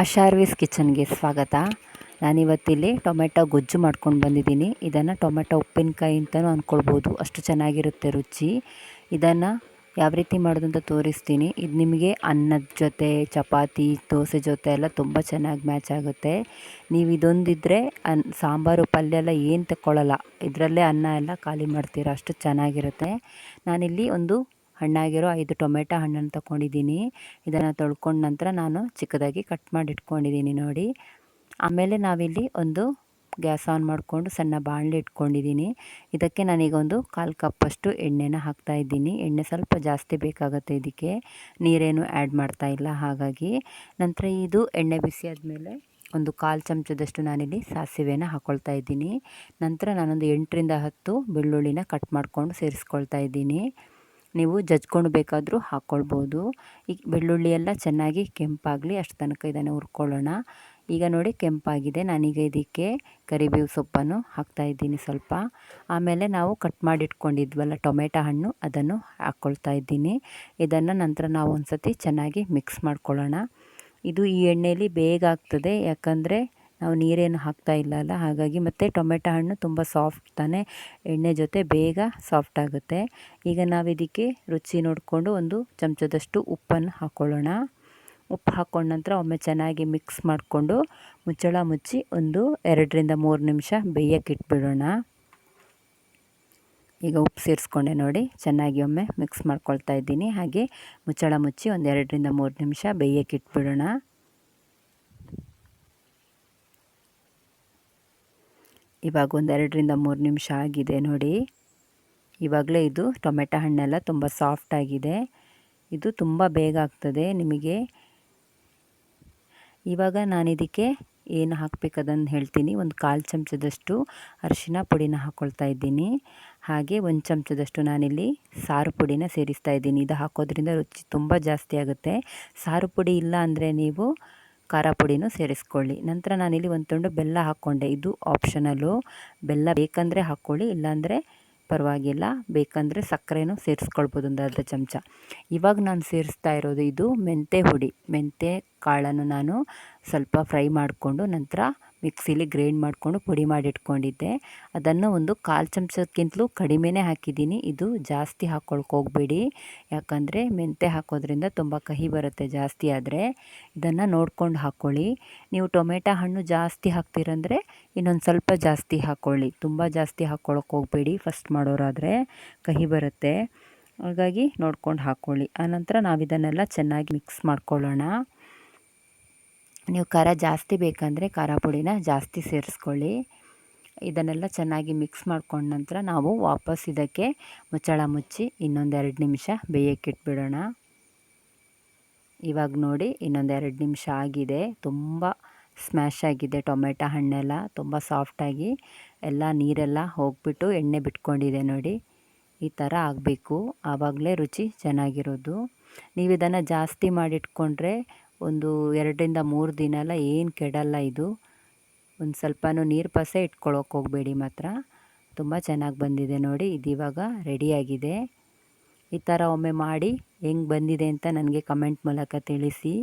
ಆಶಾರ್ವಿಸ್ ಕಿಚನ್ಗೆ ಸ್ವಾಗತ. ನಾನಿವತ್ತಿಲ್ಲಿ ಟೊಮೆಟೊ ಗೊಜ್ಜು ಮಾಡ್ಕೊಂಡು ಬಂದಿದ್ದೀನಿ. ಇದನ್ನು ಟೊಮೆಟೊ ಉಪ್ಪಿನಕಾಯಿ ಅಂತಲೂ ಅಂದ್ಕೊಳ್ಬೋದು ಅಷ್ಟು ಚೆನ್ನಾಗಿರುತ್ತೆ ರುಚಿ. ಇದನ್ನು ಯಾವ ರೀತಿ ಮಾಡೋದು ಅಂತ ತೋರಿಸ್ತೀನಿ. ಇದು ನಿಮಗೆ ಅನ್ನದ ಜೊತೆ, ಚಪಾತಿ, ದೋಸೆ ಜೊತೆ ಎಲ್ಲ ತುಂಬ ಚೆನ್ನಾಗಿ ಮ್ಯಾಚ್ ಆಗುತ್ತೆ. ನೀವು ಇದೊಂದಿದ್ದರೆ ಅನ್, ಸಾಂಬಾರು ಪಲ್ಯ ಎಲ್ಲ ಏನು ತಗೊಳ್ಳಲ್ಲ ಇದರಲ್ಲೇ ಅನ್ನ ಎಲ್ಲ ಖಾಲಿ ಮಾಡ್ತೀರ. ಅಷ್ಟು ಚೆನ್ನಾಗಿರುತ್ತೆ. ನಾನಿಲ್ಲಿ ಒಂದು ಹಣ್ಣಾಗಿರೋ ಐದು ಟೊಮೆಟೊ ಹಣ್ಣನ್ನು ತೊಗೊಂಡಿದ್ದೀನಿ ಇದನ್ನು ತೊಳ್ಕೊಂಡ ನಂತರ ನಾನು ಚಿಕ್ಕದಾಗಿ ಕಟ್ ಮಾಡಿ ಇಟ್ಕೊಂಡಿದ್ದೀನಿ ನೋಡಿ. ಆಮೇಲೆ ನಾವಿಲ್ಲಿ ಒಂದು ಗ್ಯಾಸ್ ಆನ್ ಮಾಡಿಕೊಂಡು ಸಣ್ಣ ಬಾಣಲೆ ಇಟ್ಕೊಂಡಿದ್ದೀನಿ. ಇದಕ್ಕೆ ನಾನೀಗ ಒಂದು ಕಾಲು ಕಪ್ಪಷ್ಟು ಎಣ್ಣೆನ ಹಾಕ್ತಾ ಇದ್ದೀನಿ. ಎಣ್ಣೆ ಸ್ವಲ್ಪ ಜಾಸ್ತಿ ಬೇಕಾಗುತ್ತೆ ಇದಕ್ಕೆ. ನೀರೇನು ಆ್ಯಡ್ ಮಾಡ್ತಾ ಇಲ್ಲ ಹಾಗಾಗಿ. ನಂತರ ಇದು ಎಣ್ಣೆ ಬಿಸಿ ಆದಮೇಲೆ ಒಂದು ಕಾಲು ಚಮಚದಷ್ಟು ನಾನಿಲ್ಲಿ ಸಾಸಿವೆನ ಹಾಕ್ಕೊಳ್ತಾ ಇದ್ದೀನಿ. ನಂತರ ನಾನೊಂದು ಎಂಟರಿಂದ ಹತ್ತು ಬೆಳ್ಳುಳ್ಳಿನ ಕಟ್ ಮಾಡಿಕೊಂಡು ಸೇರಿಸ್ಕೊಳ್ತಾ ಇದ್ದೀನಿ. ನೀವು ಜಜ್ಕೊಂಡು ಬೇಕಾದರೂ ಹಾಕ್ಕೊಳ್ಬೋದು ಈಗ ಬೆಳ್ಳುಳ್ಳಿ ಎಲ್ಲ ಚೆನ್ನಾಗಿ ಕೆಂಪಾಗಲಿ ಅಷ್ಟು ತನಕ ಇದನ್ನು ಹುರ್ಕೊಳ್ಳೋಣ. ಈಗ ನೋಡಿ ಕೆಂಪಾಗಿದೆ. ನಾನೀಗ ಇದಕ್ಕೆ ಕರಿಬೇವು ಸೊಪ್ಪನ್ನು ಹಾಕ್ತಾಯಿದ್ದೀನಿ ಸ್ವಲ್ಪ. ಆಮೇಲೆ ನಾವು ಕಟ್ ಮಾಡಿಟ್ಕೊಂಡಿದ್ವಲ್ಲ ಟೊಮೆಟೊ ಹಣ್ಣು, ಅದನ್ನು ಹಾಕ್ಕೊಳ್ತಾ ಇದ್ದೀನಿ. ಇದನ್ನು ನಂತರ ನಾವು ಒಂದು ಸತಿ ಚೆನ್ನಾಗಿ ಮಿಕ್ಸ್ ಮಾಡ್ಕೊಳ್ಳೋಣ. ಇದು ಈ ಎಣ್ಣೆಯಲ್ಲಿ ಬೇಗ ಆಗ್ತದೆ. ಯಾಕಂದರೆ ನಾವು ನೀರೇನು ಹಾಕ್ತಾ ಇಲ್ಲ ಅಲ್ಲ ಹಾಗಾಗಿ ಮತ್ತು ಟೊಮೆಟೊ ಹಣ್ಣು ತುಂಬ ಸಾಫ್ಟ್ ತಾನೇ, ಎಣ್ಣೆ ಜೊತೆ ಬೇಗ ಸಾಫ್ಟ್ ಆಗುತ್ತೆ. ಈಗ ನಾವು ಇದಕ್ಕೆ ರುಚಿ ನೋಡಿಕೊಂಡು ಒಂದು ಚಮಚದಷ್ಟು ಉಪ್ಪನ್ನು ಹಾಕ್ಕೊಳ್ಳೋಣ ಉಪ್ಪು ಹಾಕ್ಕೊಂಡ ನಂತರ ಒಮ್ಮೆ ಚೆನ್ನಾಗಿ ಮಿಕ್ಸ್ ಮಾಡಿಕೊಂಡು ಮುಚ್ಚಳ ಮುಚ್ಚಿ ಒಂದು ಎರಡರಿಂದ ಮೂರು ನಿಮಿಷ ಬೇಯಕ್ಕೆ ಇಟ್ಬಿಡೋಣ. ಈಗ ಉಪ್ಪು ಸೇರಿಸ್ಕೊಂಡೆ ನೋಡಿ, ಚೆನ್ನಾಗಿ ಒಮ್ಮೆ ಮಿಕ್ಸ್ ಮಾಡ್ಕೊಳ್ತಾ ಇದ್ದೀನಿ. ಹಾಗೆ ಮುಚ್ಚಳ ಮುಚ್ಚಿ ಒಂದು ಎರಡರಿಂದ ಮೂರು ನಿಮಿಷ ಬೇಯಕ್ಕೆ ಇಟ್ಬಿಡೋಣ. ಇವಾಗ ಒಂದು ಎರಡರಿಂದ ಮೂರು ನಿಮಿಷ ಆಗಿದೆ ನೋಡಿ. ಇವಾಗಲೇ ಇದು ಟೊಮೆಟೊ ಹಣ್ಣೆಲ್ಲ ತುಂಬ ಸಾಫ್ಟಾಗಿದೆ ಇದು ತುಂಬ ಬೇಗ ಆಗ್ತದೆ ನಿಮಗೆ. ಇವಾಗ ನಾನು ಇದಕ್ಕೆ ಏನು ಹಾಕಬೇಕದನ್ನು ಹೇಳ್ತೀನಿ. ಒಂದು ಕಾಲು ಚಮಚದಷ್ಟು ಅರಿಶಿನ ಪುಡಿನ ಹಾಕ್ಕೊಳ್ತಾ ಇದ್ದೀನಿ. ಹಾಗೆ ಒಂದು ಚಮಚದಷ್ಟು ನಾನಿಲ್ಲಿ ಸಾರು ಪುಡಿನ ಸೇರಿಸ್ತಾ ಇದ್ದೀನಿ. ಇದು ಹಾಕೋದ್ರಿಂದ ರುಚಿ ತುಂಬ ಜಾಸ್ತಿ ಆಗುತ್ತೆ. ಸಾರು ಪುಡಿ ಇಲ್ಲ ಅಂದರೆ ನೀವು ಖಾರ ಪುಡಿನೂ ಸೇರಿಸ್ಕೊಳ್ಳಿ. ನಂತರ ನಾನಿಲ್ಲಿ ಒಂದು ತುಂಡು ಬೆಲ್ಲ ಹಾಕ್ಕೊಂಡೆ. ಇದು ಆಪ್ಷನಲ್ಲು ಬೆಲ್ಲ ಬೇಕಂದರೆ ಹಾಕ್ಕೊಳ್ಳಿ, ಇಲ್ಲಾಂದರೆ ಪರವಾಗಿಲ್ಲ. ಬೇಕಂದರೆ ಸಕ್ಕರೆನೂ ಸೇರಿಸ್ಕೊಳ್ಬೋದು ಒಂದು ಅರ್ಧ ಚಮಚ. ಇವಾಗ ನಾನು ಸೇರಿಸ್ತಾ ಇರೋದು ಇದು ಮೆಂತೆ ಹುಡಿ. ಮೆಂತೆ ಕಾಳನ್ನು ನಾನು ಸ್ವಲ್ಪ ಫ್ರೈ ಮಾಡಿಕೊಂಡು ನಂತರ ಮಿಕ್ಸಿಲಿ ಗ್ರೈಂಡ್ ಮಾಡಿಕೊಂಡು ಪುಡಿ ಮಾಡಿ ಇಟ್ಕೊಂಡಿದ್ದೆ ಅದನ್ನು ಒಂದು ಕಾಲು ಚಮಚಕ್ಕಿಂತಲೂ ಕಡಿಮೆನೇ ಹಾಕಿದ್ದೀನಿ. ಇದು ಜಾಸ್ತಿ ಹೋಗಬೇಡಿ. ಯಾಕಂದರೆ ಮೆಂತೆ ಹಾಕೋದ್ರಿಂದ ತುಂಬ ಕಹಿ ಬರುತ್ತೆ ಜಾಸ್ತಿ ಆದರೆ. ಇದನ್ನು ನೋಡ್ಕೊಂಡು ಹಾಕ್ಕೊಳ್ಳಿ ನೀವು ಟೊಮೆಟೊ ಹಣ್ಣು ಜಾಸ್ತಿ ಹಾಕ್ತೀರಂದರೆ ಇನ್ನೊಂದು ಸ್ವಲ್ಪ ಜಾಸ್ತಿ ಹಾಕ್ಕೊಳ್ಳಿ ತುಂಬ ಜಾಸ್ತಿ ಹಾಕ್ಕೊಳಕ್ಕೆ ಹೋಗಬೇಡಿ ಫಸ್ಟ್ ಮಾಡೋರಾದರೆ. ಕಹಿ ಬರುತ್ತೆ. ಹಾಗಾಗಿ ನೋಡ್ಕೊಂಡು ಹಾಕ್ಕೊಳ್ಳಿ ಆನಂತರ ನಾವು ಇದನ್ನೆಲ್ಲ ಚೆನ್ನಾಗಿ ಮಿಕ್ಸ್ ಮಾಡ್ಕೊಳ್ಳೋಣ. ನೀವು ಖಾರ ಜಾಸ್ತಿ ಬೇಕಂದರೆ ಖಾರ ಪುಡಿನ ಜಾಸ್ತಿ ಸೇರಿಸ್ಕೊಳ್ಳಿ. ಇದನ್ನೆಲ್ಲ ಚೆನ್ನಾಗಿ ಮಿಕ್ಸ್ ಮಾಡ್ಕೊಂಡ ನಂತರ ನಾವು ವಾಪಸ್ ಇದಕ್ಕೆ ಮುಚ್ಚಳ ಮುಚ್ಚಿ ಇನ್ನೊಂದೆರಡು ನಿಮಿಷ ಬೇಯಕ್ಕಿಟ್ಬಿಡೋಣ ಇವಾಗ ನೋಡಿ ಇನ್ನೊಂದೆರಡು ನಿಮಿಷ ಆಗಿದೆ. ತುಂಬ ಸ್ಮ್ಯಾಶ್ ಆಗಿದೆ ಟೊಮೆಟೊ ಹಣ್ಣೆಲ್ಲ, ತುಂಬ ಸಾಫ್ಟಾಗಿ ಎಲ್ಲ ನೀರೆಲ್ಲ ಹೋಗಿಬಿಟ್ಟು ಎಣ್ಣೆ ಬಿಟ್ಕೊಂಡಿದೆ ನೋಡಿ. ಈ ಥರ ಆಗಬೇಕು. ಆವಾಗಲೇ ರುಚಿ ಚೆನ್ನಾಗಿರೋದು. ನೀವು ಇದನ್ನು ಜಾಸ್ತಿ ಮಾಡಿಟ್ಕೊಂಡ್ರೆ ಒಂದು ಎರಡರಿಂದ ಮೂರು ದಿನ ಎಲ್ಲ ಏನು ಕೆಡಲ್ಲ ಇದು. ಒಂದು ಸ್ವಲ್ಪನೂ ನೀರು ಪಾಸೆ ಇಟ್ಕೊಳ್ಳೋಕೆ ಹೋಗಬೇಡಿ ಮಾತ್ರ. ತುಂಬ ಚೆನ್ನಾಗಿ ಬಂದಿದೆ ನೋಡಿ, ಇದು ರೆಡಿಯಾಗಿದೆ ಈ ಥರ ಒಮ್ಮೆ ಮಾಡಿ ಹೆಂಗೆ ಬಂದಿದೆ ಅಂತ ನನಗೆ ಕಮೆಂಟ್ ಮೂಲಕ ತಿಳಿಸಿ.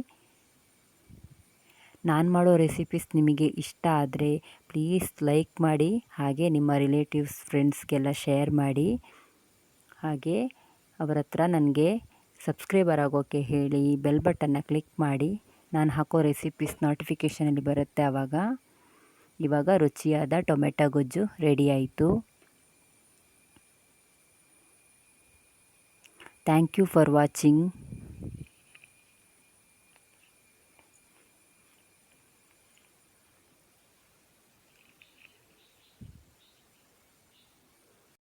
ನಾನು ಮಾಡೋ ರೆಸಿಪೀಸ್ ನಿಮಗೆ ಇಷ್ಟ ಆದರೆ ಪ್ಲೀಸ್ ಲೈಕ್ ಮಾಡಿ, ಹಾಗೆ ನಿಮ್ಮ ರಿಲೇಟಿವ್ಸ್ ಫ್ರೆಂಡ್ಸ್ಗೆಲ್ಲ ಶೇರ್ ಮಾಡಿ. ಹಾಗೆ ಅವರ ಹತ್ರ ನನಗೆ ಸಬ್ಸ್ಕ್ರೈಬರ್ ಆಗೋಕ್ಕೆ ಹೇಳಿ ಬೆಲ್ ಬಟನ್ನ ಕ್ಲಿಕ್ ಮಾಡಿ. ನಾನು ಹಾಕೋ ರೆಸಿಪೀಸ್ ನೋಟಿಫಿಕೇಷನಲ್ಲಿ ಬರುತ್ತೆ ಆವಾಗ ಇವಾಗ ರುಚಿಯಾದ ಟೊಮೆಟೊ ಗೊಜ್ಜು ರೆಡಿ ಆಯಿತು. Thank you for watching